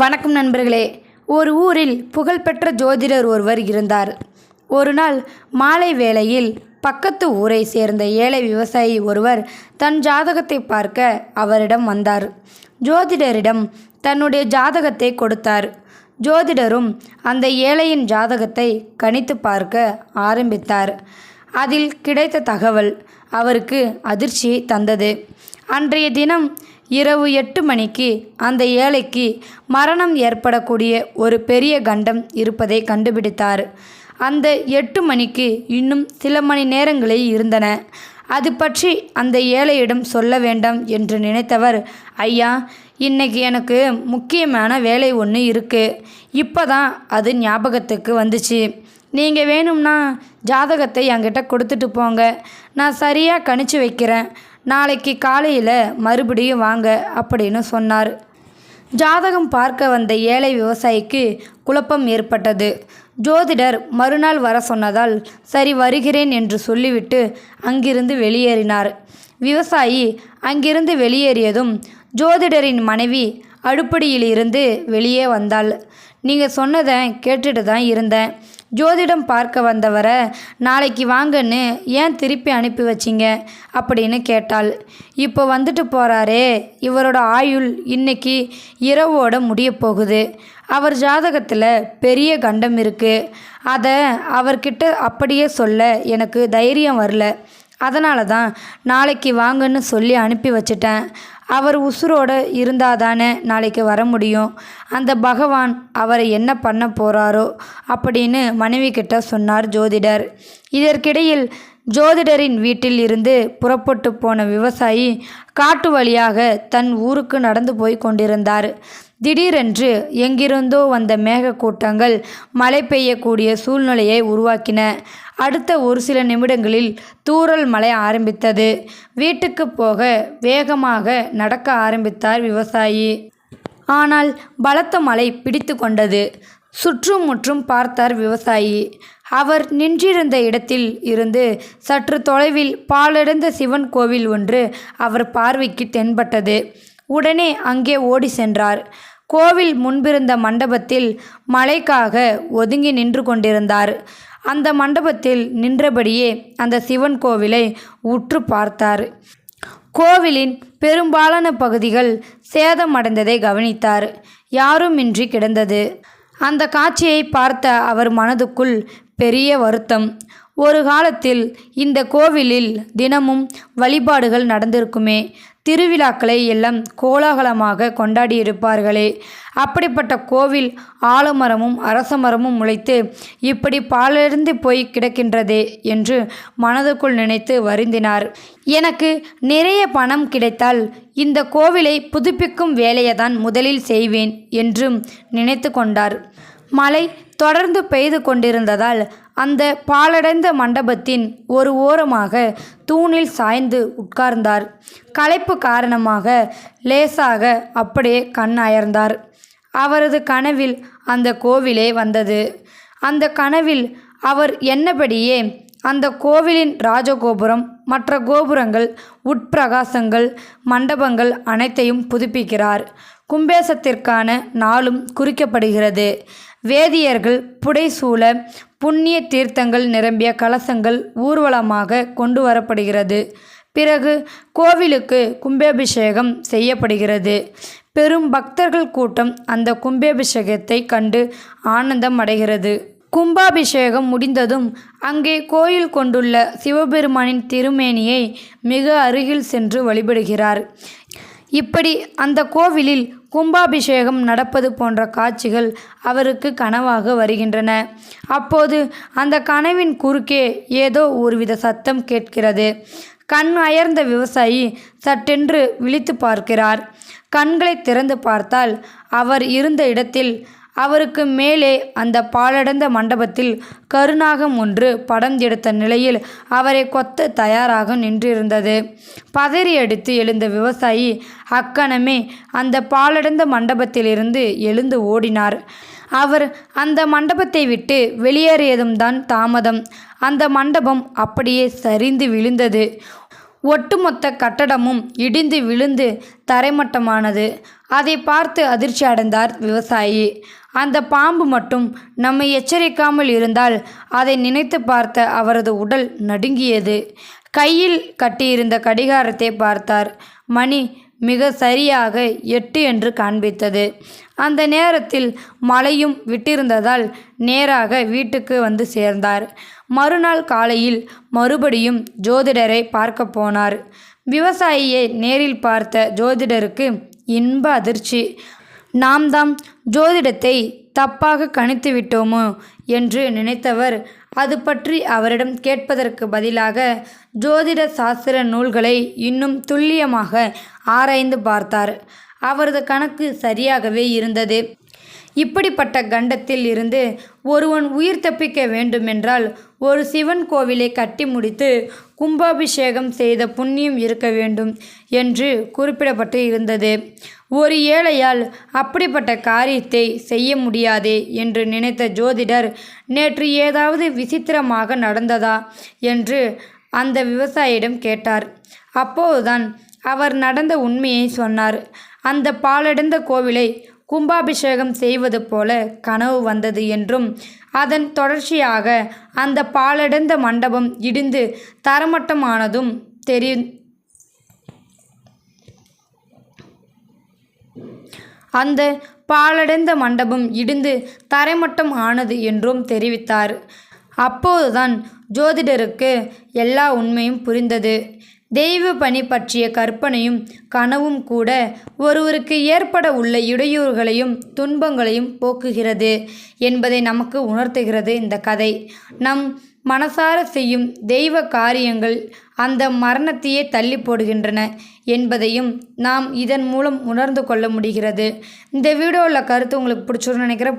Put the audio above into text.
வணக்கம் நண்பர்களே. ஒரு ஊரில் புகழ்பெற்ற ஜோதிடர் ஒருவர் இருந்தார். ஒரு நாள் மாலை வேளையில் பக்கத்து ஊரை சேர்ந்த ஏழை விவசாயி ஒருவர் தன் ஜாதகத்தை பார்க்க அவரிடம் வந்தார். ஜோதிடரிடம் தன்னுடைய ஜாதகத்தை கொடுத்தார். ஜோதிடரும் அந்த ஏழையின் ஜாதகத்தை கணித்து பார்க்க ஆரம்பித்தார். அதில் கிடைத்த தகவல் அவருக்கு அதிர்ச்சியை தந்தது. அன்றைய தினம் இரவு எட்டு மணிக்கு அந்த ஏழைக்கு மரணம் ஏற்படக்கூடிய ஒரு பெரிய கண்டம் இருப்பதை கண்டுபிடித்தார். அந்த எட்டு மணிக்கு இன்னும் சில மணி நேரங்களே இருந்தன. அது பற்றி அந்த ஏழையிடம் சொல்ல வேண்டாம் என்று நினைத்தவர் ஐயா இன்னைக்கு எனக்கு முக்கியமான வேலை ஒன்று இருக்குது இப்போ தான் அது ஞாபகத்துக்கு வந்துச்சு. நீங்கள் வேணும்னா ஜாதகத்தை என்கிட்ட கொடுத்துட்டு போங்க. நான் சரியாக கணிச்சு வைக்கிறேன். நாளைக்கு காலையில் மறுபடியும் வாங்க அப்படின்னு சொன்னார். ஜாதகம் பார்க்க வந்த ஏழை விவசாயிக்கு குழப்பம் ஏற்பட்டது. ஜோதிடர் மறுநாள் வர சொன்னதால் சரி வருகிறேன் என்று சொல்லிவிட்டு அங்கிருந்து வெளியேறினார். விவசாயி அங்கிருந்து வெளியேறியதும் ஜோதிடரின் மனைவி அடுப்படியிலிருந்து வெளியே வந்தாள். நீங்கள் சொன்னதை கேட்டுட்டு தான் இருந்தேன். ஜோதிடம் பார்க்க வந்தவரை நாளைக்கு வாங்கன்னு ஏன் திருப்பி அனுப்பி வச்சிங்க? அப்படின்னு கேட்டாள். இப்போ வந்துட்டு போகிறாரே இவரோட ஆயுள் இன்னைக்கு இரவோட முடிய போகுது. அவர் ஜாதகத்தில் பெரிய கண்டம் இருக்குது அதை அவர்கிட்ட அப்படியே சொல்ல எனக்கு தைரியம் வரல. அதனால தான் நாளைக்கு வாங்கன்னு சொல்லி அனுப்பி வச்சிட்டேன். அவர் உசுரோடு இருந்தால் தானே நாளைக்கு வர முடியும்? அந்த பகவான் அவரை என்ன பண்ண போகிறாரோ அப்படின்னு மனைவி கிட்ட சொன்னார் ஜோதிடர். இதற்கிடையில் ஜோதிடரின் வீட்டில் இருந்து புறப்பட்டு போன விவசாயி காட்டு வழியாக தன் ஊருக்கு நடந்து போய் கொண்டிருந்தார். திடீரென்று எங்கிருந்தோ வந்த மேகக்கூட்டங்கள் மழை பெய்யக்கூடிய சூழ்நிலையை உருவாக்கின. அடுத்த ஒரு சில நிமிடங்களில் தூறல் மழை ஆரம்பித்தது. வீட்டுக்கு போக வேகமாக நடக்க ஆரம்பித்தார் விவசாயி. ஆனால் பலத்த மழை பிடித்து கொண்டது. சுற்றும் முற்றும் பார்த்தார் விவசாயி. அவர் நின்றிருந்த இடத்தில் இருந்து சற்று தொலைவில் பாலடைந்த சிவன் கோவில் ஒன்று அவர் பார்வைக்கு தென்பட்டது. உடனே அங்கே ஓடி சென்றார். கோவில் முன்பிருந்த மண்டபத்தில் மழைக்காக ஒதுங்கி நின்று கொண்டிருந்தார். அந்த மண்டபத்தில் நின்றபடியே அந்த சிவன் கோவிலை உற்று பார்த்தார். கோவிலின் பெரும்பாலான பகுதிகள் சேதமடைந்ததை கவனித்தார். யாருமின்றி கிடந்தது. அந்த காட்சியை பார்த்த அவர் மனதுக்குள் பெரிய வருத்தம். ஒரு காலத்தில் இந்த கோவிலில் தினமும் வழிபாடுகள் நடந்திருக்குமே. திருவிழாக்களை எல்லாம் கோலாகலமாக கொண்டாடியிருப்பார்களே. அப்படிப்பட்ட கோவில் ஆலமரமும் அரசமரமும் முளைத்து இப்படி பாலிருந்து போய் கிடக்கின்றதே என்று மனதுக்குள் நினைத்து வருந்தினார். எனக்கு நிறைய பணம் கிடைத்தால் இந்த கோவிலை புதுப்பிக்கும் வேலையை தான் முதலில் செய்வேன் என்றும் நினைத்து கொண்டார். மழை தொடர்ந்து பெய்து கொண்டிருந்ததால் அந்த பாலடைந்த மண்டபத்தின் ஒரு ஓரமாக தூணில் சாய்ந்து உட்கார்ந்தார். களைப்பு காரணமாக லேசாக அப்படியே கண் அயர்ந்தார். அவரது கனவில் அந்த கோவிலே வந்தது. அந்த கனவில் அவர் என்னபடியே அந்த கோவிலின் ராஜகோபுரம் மற்ற கோபுரங்கள் உட்பிரகாசங்கள் மண்டபங்கள் அனைத்தையும் புதுப்பிக்கிறார். கும்பேசத்திற்கான நாளும் குறிக்கப்படுகிறது. வேதியர்கள் புடைசூழ புண்ணிய தீர்த்தங்கள் நிரம்பிய கலசங்கள் ஊர்வலமாக கொண்டு வரப்படுகிறது. பிறகு கோவிலுக்கு கும்பாபிஷேகம் செய்யப்படுகிறது. பெரும் பக்தர்கள் கூட்டம் அந்த கும்பாபிஷேகத்தை கண்டு ஆனந்தம் அடைகிறது. கும்பாபிஷேகம் முடிந்ததும் அங்கே கோயில் கொண்டுள்ள சிவபெருமானின் திருமேனியை மிக அருகில் சென்று வழிபடுகிறார். இப்படி அந்த கோவிலில் கும்பாபிஷேகம் நடப்பது போன்ற காட்சிகள் அவருக்கு கனவாக வருகின்றன. அப்போது அந்த கனவின் குறுக்கே ஏதோ ஒருவித சத்தம் கேட்கிறது. கண் அயர்ந்த விவசாயி சட்டென்று விழித்து பார்க்கிறார். கண்களை திறந்து பார்த்தால் அவர் இருந்த இடத்தில் அவருக்கு மேலே அந்த பாலடைந்த மண்டபத்தில் கருநாகம் ஒன்று படம் எடுத்த நிலையில் அவரை கொத்த தயாராக நின்றிருந்தது. பதறி அடித்து எழுந்த விவசாயி அக்கணமே அந்த பாலடைந்த மண்டபத்திலிருந்து எழுந்து ஓடினார். அவர் அந்த மண்டபத்தை விட்டு வெளியேறியதும் தான் தாமதம். அந்த மண்டபம் அப்படியே சரிந்து விழுந்தது. ஒட்டுமொத்த கட்டடமும் இடிந்து விழுந்து தரைமட்டமானது. அதை பார்த்து அதிர்ச்சி அடைந்தார் விவசாயி. அந்த பாம்பு மட்டும் நம்மை எச்சரிக்காமல் இருந்தால் அதை நினைத்து பார்த்த அவரது உடல் நடுங்கியது. கையில் கட்டியிருந்த கடிகாரத்தை பார்த்தார். மணி மிக சரியாக எட்டு என்று காண்பித்தது. அந்த நேரத்தில் மழையும் விட்டிருந்ததால் நேராக வீட்டுக்கு வந்து சேர்ந்தார். மறுநாள் காலையில் மறுபடியும் ஜோதிடரை பார்க்க போனார். விவசாயியை நேரில் பார்த்த ஜோதிடருக்கு இன்ப அதிர்ச்சி. நாம் தாம் ஜோதிடத்தை தப்பாக கணித்து விட்டோமோ என்று நினைத்தவர் அது பற்றி அவரிடம் கேட்பதற்கு பதிலாக ஜோதிட சாஸ்திர நூல்களை இன்னும் துல்லியமாக ஆராய்ந்து பார்த்தார். அவரது கணக்கு சரியாகவே இருந்தது. இப்படிப்பட்ட கண்டத்தில் இருந்து ஒருவன் உயிர் தப்பிக்க வேண்டுமென்றால் ஒரு சிவன் கோவிலை கட்டி முடித்து கும்பாபிஷேகம் செய்த புண்ணியம் இருக்க வேண்டும் என்று குறிப்பிடப்பட்டு இருந்தது. ஒரு ஏழையால் அப்படிப்பட்ட காரியத்தை செய்ய முடியாதே என்று நினைத்த ஜோதிடர் நேற்று ஏதாவது விசித்திரமாக நடந்ததா? என்று அந்த விவசாயியிடம் கேட்டார். அப்போதுதான் அவர் நடந்த உண்மையை சொன்னார். அந்த பாலடைந்த கோவிலை கும்பாபிஷேகம் செய்வது போல கனவு வந்தது என்றும் அதன் தொடர்ச்சியாக அந்த பாலடைந்த மண்டபம் இடிந்து தரமட்டமானதும் தெரி அந்த பாலடைந்த மண்டபம் இடிந்து தரைமட்டம் ஆனது என்றும் தெரிவித்தார். அப்போதுதான் ஜோதிடருக்கு எல்லா உண்மையும் புரிந்தது. தெய்வ பணி பற்றிய கற்பனையும் கனவும் கூட ஒருவருக்கு ஏற்பட உள்ள இடையூறுகளையும் துன்பங்களையும் போக்குகிறது என்பதை நமக்கு உணர்த்துகிறது இந்த கதை. நம் மனசார செய்யும் தெய்வ காரியங்கள் அந்த மரணத்தையே தள்ளி போடுகின்றன என்பதையும் நாம் இதன் மூலம் உணர்ந்து கொள்ள முடிகிறது. இந்த வீடியோவில் கருத்து உங்களுக்கு பிடிச்சிருன்னு நினைக்கிறேன்.